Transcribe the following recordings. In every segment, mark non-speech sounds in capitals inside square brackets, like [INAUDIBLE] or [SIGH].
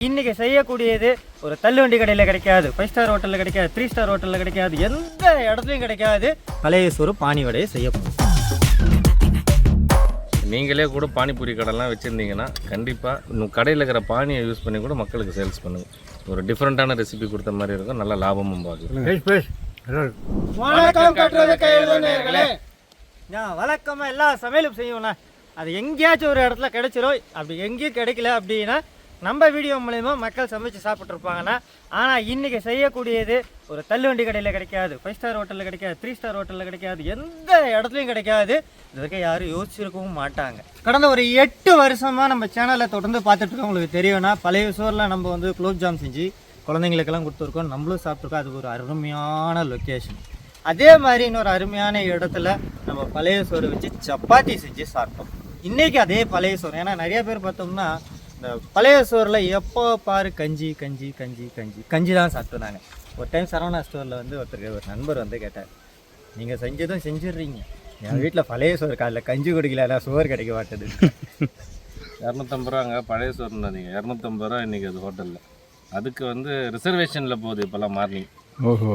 இன்னைக்கு செய்யக்கூடியது ஒரு தள்ளுவண்டி கடையில் கிடைக்காது. ஃபைவ் ஸ்டார் ஹோட்டலில் கிடைக்காது த்ரீ ஸ்டார் ஹோட்டலில் கிடைக்காது எந்த இடத்துலையும் கிடைக்காது. பழைய சோறு பானி வடையை செய்ய நீங்களே கூட பானிபூரி கடைலாம் வச்சுருந்தீங்கன்னா கண்டிப்பாக இன்னும் கடையில் இருக்கிற பானியை யூஸ் பண்ணி கூட மக்களுக்கு சேல்ஸ் பண்ணுங்கள் ஒரு டிஃப்ரெண்ட்டான ரெசிபி கொடுத்த மாதிரி இருக்கும் நல்ல லாபமும் பார்க்கலாம் நான் வழக்கமாக எல்லா சமையலும் செய்வோண்ணா அது எங்கேயாச்சும் ஒரு இடத்துல கிடைச்சிரும். அப்படி எங்கேயும் கிடைக்கல அப்படின்னா நம்ம வீடியோ மூலயமா மக்கள் சமைச்சு சாப்பிட்ருப்பாங்கன்னா ஆனால் இன்றைக்கி செய்யக்கூடியது ஒரு தள்ளுவண்டி கடையில் கிடைக்காது ஃபைவ் ஸ்டார் ஹோட்டலில் கிடைக்காது த்ரீ ஸ்டார் ஹோட்டலில் கிடைக்காது எந்த இடத்துலையும் கிடைக்காது. இது வரைக்கும் யாரும் யோசிச்சிருக்கவும் மாட்டாங்க. கடந்த ஒரு எட்டு வருஷமாக நம்ம சேனலை தொடர்ந்து பார்த்துட்டு உங்களுக்கு தெரியும்னா பழைய சோறில் நம்ம வந்து குலோப் ஜாம் செஞ்சு குழந்தைங்களுக்கெல்லாம் கொடுத்துருக்கோம். நம்மளும் சாப்பிட்ருக்கோம் அது ஒரு அருமையான லொக்கேஷன் அதே மாதிரி இன்னொரு அருமையான இடத்துல நம்ம பழைய சோறு வச்சு சப்பாத்தி செஞ்சு சாப்பிட்டோம். இன்றைக்கி அதே பழைய சோறு ஏன்னா நிறைய பேர் பார்த்தோம்னா இந்த பழைய சோறில் எப்போ பாரு கஞ்சி கஞ்சி கஞ்சி கஞ்சி கஞ்சி தான் சாப்பிட்டுருந்தாங்க. ஒரு டைம் சரவணா ஸ்டோரில் வந்து ஒருத்தருக்கு ஒரு நண்பர் வந்து கேட்டார் நீங்கள் செஞ்சதும் செஞ்சிடுறீங்க. என் வீட்டில் பழைய சோறு காலைல கஞ்சி குடிக்கல சோறு கிடைக்க மாட்டேது. இரநூத்தம்பது ரூபாங்க பழைய சோறுனா நீங்கள் இரநூத்தம்பது ரூபா இன்றைக்கி அது ஹோட்டலில். அதுக்கு வந்து ரிசர்வேஷனில் போகுது இப்போல்லாம் மார்னிங் ஓஹோ.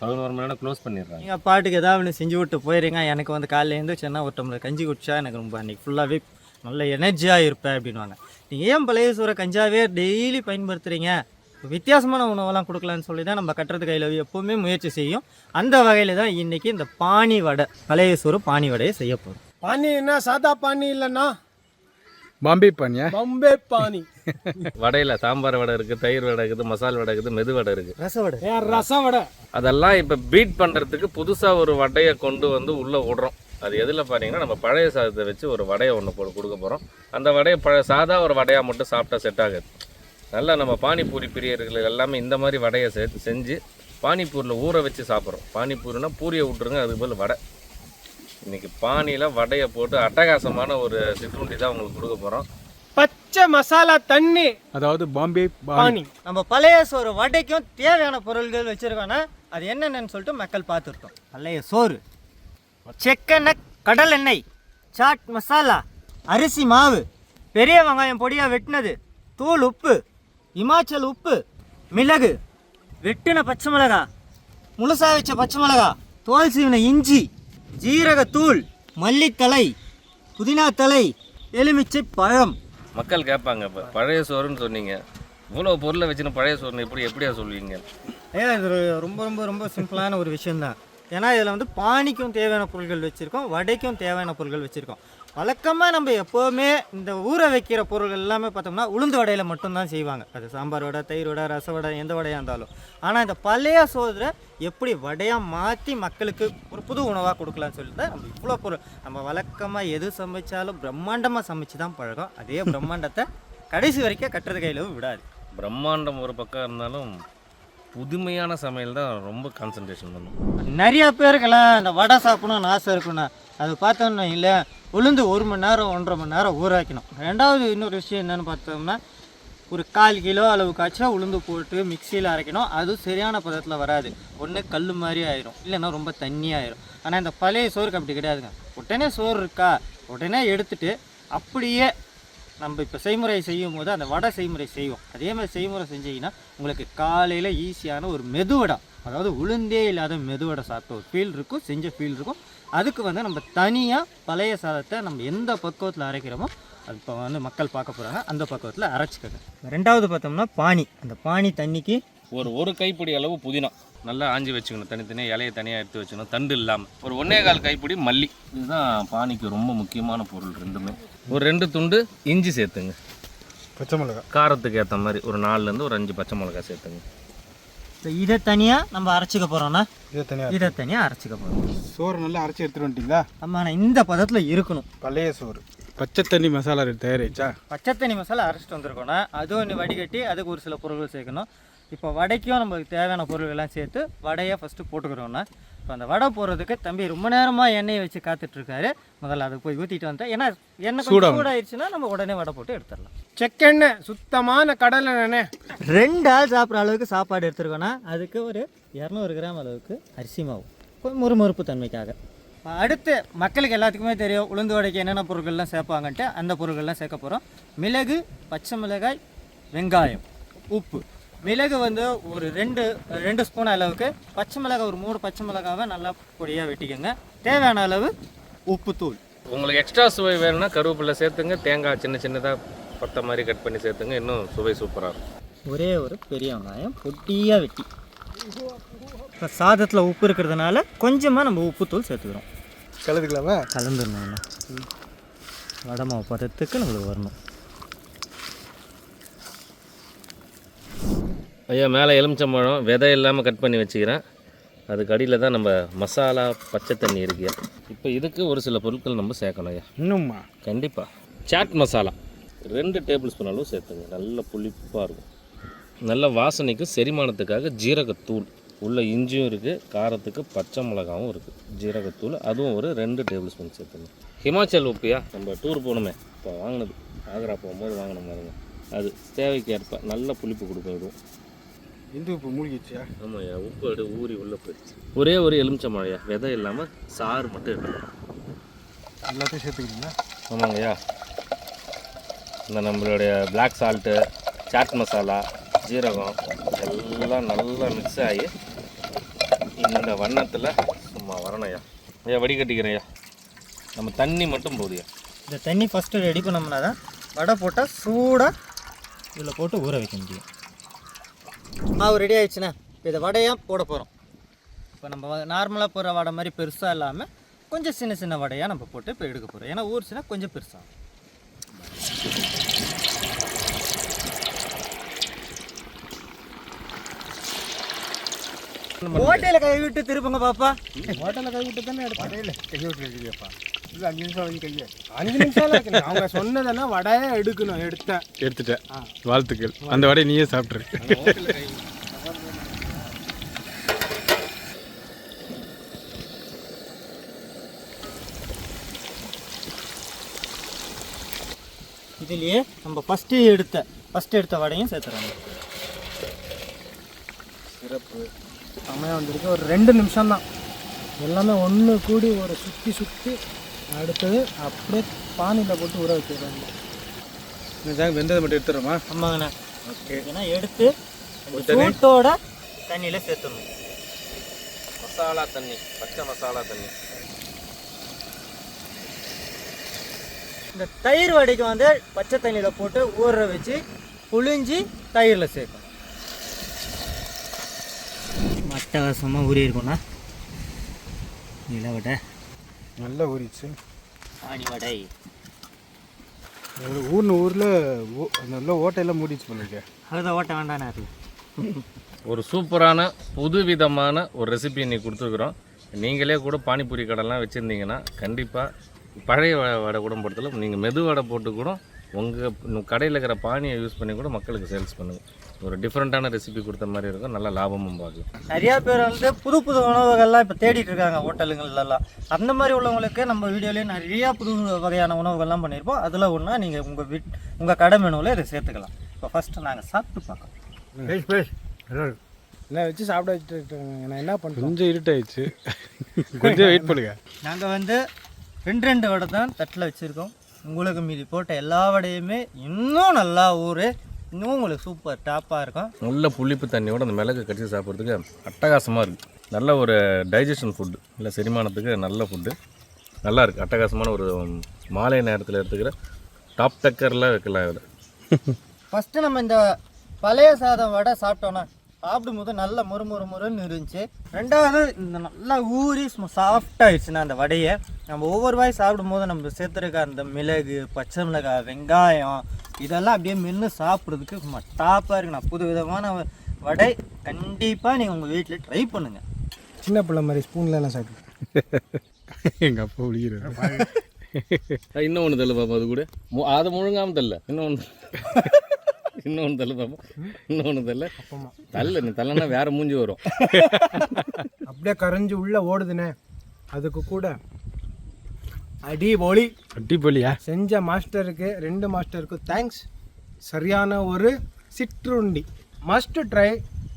பதினோரு மணி நேரம் க்ளோஸ் பண்ணிடுறாங்க. நீங்கள் பாட்டுக்கு ஏதாவது ஒன்று செஞ்சு விட்டு போயிடுங்க எனக்கு வந்து காலையில எழுந்துச்சுன்னா ஒரு டம்ளர் கஞ்சி குடிச்சா எனக்கு ரொம்ப அன்றைக்கி ஃபுல்லாகவே நல்ல எனர்ஜியாக இருப்பேன் அப்படின்வாங்க நீங்கள் ஏன் பழைய சோறை கஞ்சாவே டெய்லி பயன்படுத்துகிறீங்க வித்தியாசமான உணவெல்லாம் கொடுக்கலான்னு சொல்லி தான் நம்ம கட்டுறது கையில் எப்போவுமே முயற்சி செய்யும். அந்த வகையில் தான் இன்றைக்கி இந்த பானி வடை பழைய சோறு பானி வடையை செய்ய போகிறோம் பானின்னா சாதா பானி இல்லைன்னா? பாம்பே பானியா? பம்பே பானி. [LAUGHS] வடையில் சாம்பார் வடை இருக்குது தயிர் வடை இருக்குது மசால் வடை இருக்குது மெது வடை இருக்குது. ரச வடை. ரசம் வடை? அதெல்லாம் இப்போ பீட் பண்ணுறதுக்கு புதுசாக ஒரு வடையை கொண்டு வந்து உள்ளே விடுறோம். அது எதில் பார்த்தீங்கன்னா நம்ம பழைய சாதத்தை வச்சு ஒரு வடையை ஒன்று போட்டு கொடுக்க போகிறோம் அந்த வடையை பழ சாதா ஒரு வடையாக மட்டும் சாப்பிட்டா செட் ஆகாது. நல்லா நம்ம பானிபூரி பிரியர்கள் எல்லாமே இந்த மாதிரி வடையை சேர்த்து செஞ்சு பானிபூரியில் ஊற வச்சு சாப்பிட்றோம். பானிபூரினா பூரியை விட்டுருங்க அதுக்கு பதில் வடை. இன்னைக்கு பானியில் வடையை போட்டு அட்டகாசமான ஒரு சிற்றுண்டி தான் உங்களுக்கு கொடுக்க போகிறோம் பச்சை மசாலா தண்ணி. அதாவது பாம்பே பானி பானி நம்ம பழைய சோறு வடைக்கும் தேவையான பொருள்கள் வச்சுருக்கோன்னா அது என்னென்னு சொல்லிட்டு மக்கள் பார்த்துருக்கோம். பழைய சோறு. செக்கெண்ணெய் கடல் எண்ணெய் சாட் மசாலா அரிசி மாவு பெரிய வெங்காயம் பொடியாக வெட்டினது தூள் உப்பு இமாச்சல் உப்பு மிளகு வெட்டின பச்சை மிளகா முழுசாக வச்ச பச்சை மிளகா தோல் சீவின இஞ்சி ஜீரகத்தூள் மல்லித்தலை புதினா தலை எலுமிச்சை பழம். மக்கள் கேட்பாங்க இப்போ பழைய சோறுன்னு சொன்னீங்க. இவ்வளோ பொருளை வச்சுன்னு பழைய சோறுன்னு எப்படி எப்படியா சொல்லுவீங்க ஏன் இது ரொம்ப ரொம்ப ரொம்ப சிம்பிளான ஒரு விஷயம்தான். ஏன்னா இதில் வந்து பானிக்கும் தேவையான பொருட்கள் வச்சுருக்கோம் வடைக்கும் தேவையான பொருட்கள் வச்சுருக்கோம். வழக்கமாக நம்ம எப்போவுமே இந்த ஊற வைக்கிற பொருள்கள் எல்லாமே பார்த்தோம்னா உளுந்து வடையில் மட்டும்தான் செய்வாங்க. அது சாம்பார் வடை தயிர் வடை ரச வடை எந்த வடையாக இருந்தாலும். ஆனால் இந்த பழைய சோதரை எப்படி வடையாக மாற்றி மக்களுக்கு ஒரு புது உணவாக கொடுக்கலாம்னு சொல்லிட்டு நம்ம இவ்வளோ பொருள் நம்ம வழக்கமாக எது சமைச்சாலும் பிரம்மாண்டமாக சமைச்சு தான் பழகம் அதே பிரம்மாண்டத்தை கடைசி வரைக்கும் கட்டுறது கையில் விடாது. பிரம்மாண்டம் ஒரு பக்கம் இருந்தாலும் புதுமையான சமையல் தான் ரொம்ப கான்சன்ட்ரேஷன் பண்ணும். நிறைய பேருக்கெல்லாம் இந்த வடை சாப்பிடணும்னு ஆசை இருக்குண்ணா. அது பார்த்தோம்னா இல்லை உளுந்து ஒரு மணி நேரம் ஒன்றரை மணி நேரம் ஊற வைக்கணும் ரெண்டாவது இன்னொரு விஷயம் என்னென்னு பார்த்தோம்னா ஒரு கால் கிலோ அளவுக்காச்சும் உளுந்து போட்டு மிக்சியில் அரைக்கணும். அதுவும் சரியான பதத்தில் வராது. ஒன்று கல் மாதிரி ஆயிரும். இல்லைன்னா ரொம்ப தண்ணியாயிரும் ஆனால் இந்த பழைய சோறுக்கு அப்படி கிடையாதுங்க. உடனே சோறு இருக்கா? உடனே எடுத்துட்டு அப்படியே நம்ம இப்போ செய்முறை செய்யும் போது அந்த வடை செய்முறை செய்வோம். அதே மாதிரி செய்முறை செஞ்சீங்கன்னா உங்களுக்கு காலையில் ஈஸியான ஒரு மெதுவடை அதாவது உளுந்தே இல்லாத மெதுவடை சாப்பிட்ட ஒரு ஃபீல் இருக்கும் செஞ்ச ஃபீல் இருக்கும். அதுக்கு வந்து நம்ம தனியாக பழைய சாதத்தை நம்ம எந்த பக்குவத்தில் அரைக்கிறோமோ அது இப்போ வந்து மக்கள் பார்க்க போகிறாங்க அந்த பக்குவத்தில் அரைச்சிக்கோங்க. ரெண்டாவது பார்த்தோம்னா பானி அந்த பானி தண்ணிக்கு ஒரு ஒரு கைப்பிடி அளவு புதினா. நல்லா ஆஞ்சி வச்சுக்கணும். தனித்தனியாக இலையை தனியாக எடுத்து வச்சுக்கணும். தண்டு இல்லாமல் ஒரு ஒன்னே கால் கைப்பிடி மல்லி. இதுதான் பானிக்கு ரொம்ப முக்கியமான பொருள் ரெண்டுமே. ஒரு ரெண்டு துண்டு இஞ்சி சேர்த்துங்க. பச்சை மிளகா காரத்துக்கு ஏற்ற மாதிரி ஒரு நாலுலேருந்து ஒரு அஞ்சு பச்சை மிளகாய் சேர்த்துங்க. இதை தனியாக நம்ம அரைச்சிக்க போகிறோம்னா இதை தனியாக இதை தனியாக அரைச்சிக்க போகிறோம் சோறு நல்லா அரைச்சி எடுத்துட்டு வந்துட்டீங்களா? நம்ம ஆனால் இந்த பதத்தில் இருக்கணும். பழைய சோறு. பச்சை தண்ணி மசாலா தயாரிச்சா? பச்சை தண்ணி மசாலா அரைச்சிட்டு வந்திருக்கோம்னா அதுவும் ஒன்று வடிகட்டி அதுக்கு ஒரு சில பொருட்கள் சேர்க்கணும். இப்போ வடைக்கும் நம்மளுக்கு தேவையான பொருட்கள் எல்லாம் சேர்த்து வடையை ஃபஸ்ட்டு போட்டுக்கிறோம்னா. இப்போ அந்த வடை போடுறதுக்கு தம்பி ரொம்ப நேரமாக எண்ணெயை வச்சு காத்துட்ருக்காரு. முதல்ல அதை போய் ஊற்றிட்டு வந்தேன் ஏன்னா எண்ணெய் கொஞ்சம் சூடாயிருச்சுன்னா நம்ம உடனே வடை போட்டு எடுத்துடலாம். செக்கெண்ணெய் சுத்தமான கடலை எண்ணெய். ரெண்டு ஆள் சாப்பிட்ற அளவுக்கு சாப்பாடு எடுத்துருக்கோன்னா அதுக்கு ஒரு இரநூறு கிராம் அளவுக்கு அரிசி மாவு. கொஞ்சம் முறுமுறுப்பு தன்மைக்காக. அடுத்து மக்களுக்கு எல்லாத்துக்குமே தெரியும் உளுந்து வடைக்கு என்னென்ன பொருட்கள்லாம் சேர்ப்பாங்கன்ட்டு அந்த பொருட்கள்லாம் சேர்க்க போகிறோம் மிளகு பச்சை மிளகாய் வெங்காயம் உப்பு. மிளகு வந்து ஒரு ரெண்டு ரெண்டு ஸ்பூன் அளவுக்கு பச்சை மிளகாய் ஒரு மூணு பச்சை மிளகாவை நல்லா பொடியாக வெட்டிக்கோங்க. தேவையான அளவு உப்புத்தூள் உங்களுக்கு எக்ஸ்ட்ரா சுவை வேணும்னா கருவேப்பிலை சேர்த்துங்க தேங்காய் சின்ன சின்னதாக பத்த மாதிரி கட் பண்ணி சேர்த்துங்க இன்னும் சுவை சூப்பராக இருக்கும். ஒரே ஒரு பெரிய வெங்காயம் பொட்டியாக வெட்டி. இப்போ சாதத்தில் உப்பு இருக்கிறதுனால கொஞ்சமாக நம்ம உப்புத்தூள் சேர்த்துக்கிறோம். கலந்துக்கலாமா? கலந்துடணும் வடை மாவு பதத்துக்கு நம்மளுக்கு வரணும். ஐயா மேலே எலுமிச்சம்பழம் விதை இல்லாமல் கட் பண்ணி வச்சுக்கிறேன். அதுக்கு அடியில் தான் நம்ம மசாலா பச்சை தண்ணி இருக்குயா இப்போ இதுக்கு ஒரு சில பொருட்கள் நம்ம சேர்க்கணும் ஐயா. இன்னும்மா? கண்டிப்பாக சாட் மசாலா. ரெண்டு டேபிள் ஸ்பூன் அளவு சேர்த்துங்க. நல்ல புளிப்பாக இருக்கும். நல்ல வாசனைக்கு செரிமானத்துக்காக ஜீரகத்தூள். உள்ள இஞ்சியும் இருக்குது காரத்துக்கு பச்சை மிளகாவும் இருக்குது ஜீரகத்தூள் அதுவும் ஒரு ரெண்டு டேபிள் ஸ்பூன் சேர்த்துங்க. ஹிமாச்சல் உப்பியா? நம்ம டூர் போகணுமே. இப்போ வாங்கினது. ஆக்ரா போகும்போது வாங்கின மாதிரிங்க அது தேவைக்கு ஏற்ப நல்ல புளிப்பு கொடுக்கும். இதுவும் இந்து உப்பு மூழ்கிடுச்சியா ஆமாய்யா உப்பு எடு ஊறி உள்ளே போயிடுச்சு. ஒரே ஒரு எலுமிச்சம்பழையா விதை இல்லாமல் சாறு மட்டும் எடுத்துக்கலாம் எல்லாத்தையும் சேர்த்துக்கிறீங்களா? ஆமாங்கய்யா. இந்த நம்மளுடைய பிளாக் சால்ட்டு சாட் மசாலா ஜீரகம் எல்லாம் நல்லா மிக்ஸ் ஆகி இந்த வண்ணத்தில் சும்மா வரணும்யா. ஐயா வடிகட்டிக்கிறேன் ஐயா நம்ம தண்ணி மட்டும் போதுயா இந்த தண்ணி ஃபஸ்ட்டு ரெடி பண்ணோம்னா தான் வடை போட்டால் சூடாக இதில் போட்டு ஊற வைக்க முடியும். மாவு ரெடி ஆயிடுச்சுண்ணே. இப்போ இதை வடையாக போட போகிறோம் இப்போ நம்ம நார்மலாக போடுற வடை மாதிரி பெருசாக இல்லாமல் கொஞ்சம் சின்ன சின்ன வடையாக நம்ம போட்டு இப்போ எடுக்க போகிறோம் ஏன்னா ஊறுச்சுன்னா கொஞ்சம் பெருசாகும் ஓட்டையில் கை விட்டு திருப்புங்க பாப்பா. ஹோட்டலில் கை விட்டு தானே எடுத்தேன் கடையில் கையை விட்டு வைக்கிறியாப்பா இல்லை அஞ்சு நிமிஷம் வாங்கி கையை அஞ்சு நிமிஷம் இருக்கு அவங்க சொன்னதுன்னா வடையே எடுக்கணும் எடுத்தேன். எடுத்துட்டேன். வாழ்த்துக்கள். அந்த வடையை நீயே சாப்பிட்ரு இதுலேயே நம்ம ஃபஸ்ட்டு எடுத்த ஃபஸ்ட்டு எடுத்த வடையும் சேர்த்துறாங்க சமயம் வந்திருக்கு. ஒரு ரெண்டு நிமிஷம் தான் எல்லாமே ஒன்று கூடி ஒரு சுற்றி சுற்றி அடுத்தது அப்படியே பானியில் போட்டு ஊற வச்சிடுறாங்க சாங் வெந்ததை மட்டும் எடுத்துறோமா ஆமாங்கண்ணா. ஓகே. ஏன்னா எடுத்து சூட்டோட தண்ணியில் சேர்த்துடணும். மசாலா தண்ணி பச்சை மசாலா தண்ணி. இந்த தயிர் வடைக்கு வந்து பச்சை தண்ணியில் போட்டு ஊற வச்சு புழிஞ்சி தயிரில் சேர்க்கணும். அட்டகாசமாக ஊறி இருக்கும்ண்ணா நில வடை நல்லா ஊறிச்சு ஆணி வடை ஊர்னு ஊரில் நல்ல ஓட்டையெல்லாம் மூடிச்சு பண்ணிருக்கேன் அதுதான் ஓட்ட அது ஒரு சூப்பரான புது விதமான ஒரு ரெசிபி இன்னைக்கு கொடுத்துருக்குறோம். நீங்களே கூட பானிபூரி கடைலாம் வச்சுருந்தீங்கன்னா கண்டிப்பாக பழைய வடை கூட போடுறதுல நீங்கள் மெது வடை போட்டு கூட உங்கள் கடையில் இருக்கிற பானியை யூஸ் பண்ணி கூட மக்களுக்கு சேல்ஸ் பண்ணுங்கள் ஒரு டிஃப்ரெண்ட்டான ரெசிபி கொடுத்த மாதிரி இருக்கும் நல்ல லாபமும் பார்க்கலாம் நிறையா பேர் வந்து புது புது உணவுகள்லாம் இப்போ தேடிட்டு இருக்காங்க ஹோட்டலுங்கள்லாம் அந்த மாதிரி உள்ளவங்களுக்கு நம்ம வீடியோலேயே நிறையா புது வகையான உணவுகள்லாம் பண்ணியிருப்போம். அதில் ஒன்றா நீங்கள் உங்கள் வீட் உங்கள் கடை மெனுவில் இதை சேர்த்துக்கலாம். இப்போ ஃபஸ்ட்டு நாங்கள் சாப்பிட்டு பார்க்கலாம். இல்லை வச்சு சாப்பிட வச்சுட்டு. நான் என்ன பண்ணுறேன் கொஞ்சம் இருட்டாயிடுச்சு. [LAUGHS] கொஞ்சம் வெயிட் பண்ணுங்க. நாங்கள் வந்து ரெண்டு ரெண்டு வடை தான் தட்டில் வச்சுருக்கோம். உங்களுக்கு மீதி போட்ட எல்லா வடையுமே இன்னும் நல்லா ஊறு. இன்னும் உங்களுக்கு சூப்பர் டாப்பாக இருக்கும். நல்ல புளிப்பு தண்ணியோட அந்த மிளகு கடிச்சு சாப்பிட்றதுக்கு அட்டகாசமாக இருக்குது நல்ல ஒரு டைஜஷன் ஃபுட்டு இல்லை செரிமானத்துக்கு நல்ல ஃபுட்டு நல்லா இருக்குது அட்டகாசமான ஒரு மாலை நேரத்தில் எடுத்துக்கிற டாப் டக்கரில் வைக்கலாம் இதில் ஃபஸ்ட்டு நம்ம இந்த பழைய சாதம் வடை சாப்பிட்டோன்னா சாப்பிடும்போது நல்லா மொறு மொறு மொறுன்னு இருந்துச்சு. ரெண்டாவது இந்த நல்லா ஊறி சாஃப்டாகிடுச்சுன்னா அந்த வடையை நம்ம ஒவ்வொரு வாய் சாப்பிடும்போது நம்ம சேர்த்துருக்க அந்த மிளகு பச்சை மிளகாய் வெங்காயம் இதெல்லாம் அப்படியே மென்று சாப்பிட்றதுக்கு சும்மா டாப்பாக இருக்குண்ணா புது விதமான வடை கண்டிப்பாக நீங்கள் உங்கள் வீட்டில் ட்ரை பண்ணுங்கள் சின்ன பிள்ளை மாதிரி ஸ்பூனில் எல்லாம் சாப்பிட்டு [LAUGHS] எங்கள் அப்பா ஒழிக்கிறாரு இன்னும் ஒன்று பாப்பா அது கூட மு- அதை முழுங்காமல் தள்ள இன்னொன்று [LAUGHS] இன்னொன்று தள்ள பாப்பா. இன்னொன்று தள்ள. தள்ள நீ தள்ளனா வேற மூஞ்சி வரும். அப்படியே கரைஞ்சி உள்ளே ஓடுதுனே. அதுக்கு கூட அடி ஒளி அடிப்பொலியா செஞ்ச மாஸ்டருக்கு ரெண்டு மாஸ்டருக்கு தேங்க்ஸ் சரியான ஒரு சிற்றுண்டி. மஸ்ட் ட்ரை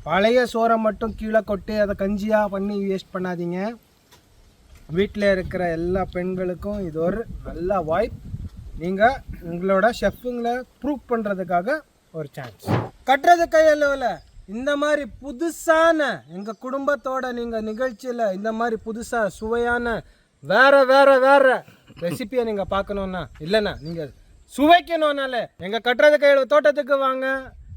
பழைய சோறை மட்டும் கீழே கொட்டி அதை கஞ்சியாக பண்ணி வேஸ்ட் பண்ணாதீங்க. வீட்டில் இருக்கிற எல்லா பெண்களுக்கும் இது ஒரு நல்ல வாய்ப்பு நீங்கள் உங்களோட ஷெஃப்புங்களை ப்ரூவ் பண்ணுறதுக்காக ஒரு சான்ஸ் கட்டுறது கையளவில் இந்த மாதிரி புதுசான எங்கள் குடும்பத்தோட நீங்கள் நிகழ்ச்சியில் இந்த மாதிரி புதுசாக சுவையான வேற வேற வேற ரெசிபியை நீங்கள் பார்க்கணுன்னா இல்லைண்ணா நீங்கள் சுவைக்கணும்னால எங்கள் கட்டுறது கையில் தோட்டத்துக்கு வாங்க.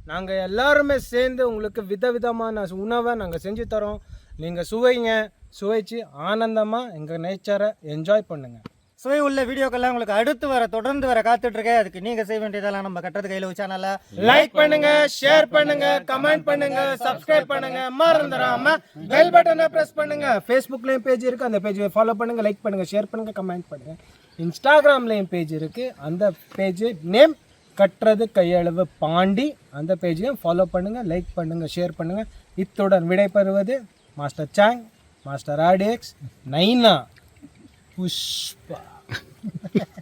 நாங்கள் எல்லாருமே சேர்ந்து உங்களுக்கு விதவிதமான உணவை நாங்கள் செஞ்சு தரோம். நீங்கள் சுவைங்க சுவைச்சு ஆனந்தமாக எங்கள் நேச்சரை என்ஜாய் பண்ணுங்கள் சுவை உள்ள வீடியோக்கெல்லாம் உங்களுக்கு அடுத்து வர தொடர்ந்து வர காத்துட்டு இருக்கேன் அதுக்கு நீங்க செய்ய வேண்டியதெல்லாம் நம்ம கட்டுறது கையில சேனல்ல லைக் பண்ணுங்க ஷேர் பண்ணுங்க கமெண்ட் பண்ணுங்க சப்ஸ்கிரைப் பண்ணுங்க. மறந்துடாம பெல் பட்டனை பிரஸ் பண்ணுங்க. ஃபேஸ்புக்லயும் பேஜ் இருக்கு அந்த பேஜை ஃபாலோ பண்ணுங்க லைக் பண்ணுங்க ஷேர் பண்ணுங்க கமெண்ட் பண்ணுங்க. இன்ஸ்டாகிராம்லயும் பேஜ் இருக்கு. அந்த பேஜ் நேம் கட்டுறது கையளவு பாண்டி. அந்த பேஜையும் ஃபாலோ பண்ணுங்க லைக் பண்ணுங்க ஷேர் பண்ணுங்க. இத்துடன் விடைபெறுவது மாஸ்டர் சாங் மாஸ்டர் ஆடியக்ஸ் நைனா Pushpa. [LAUGHS]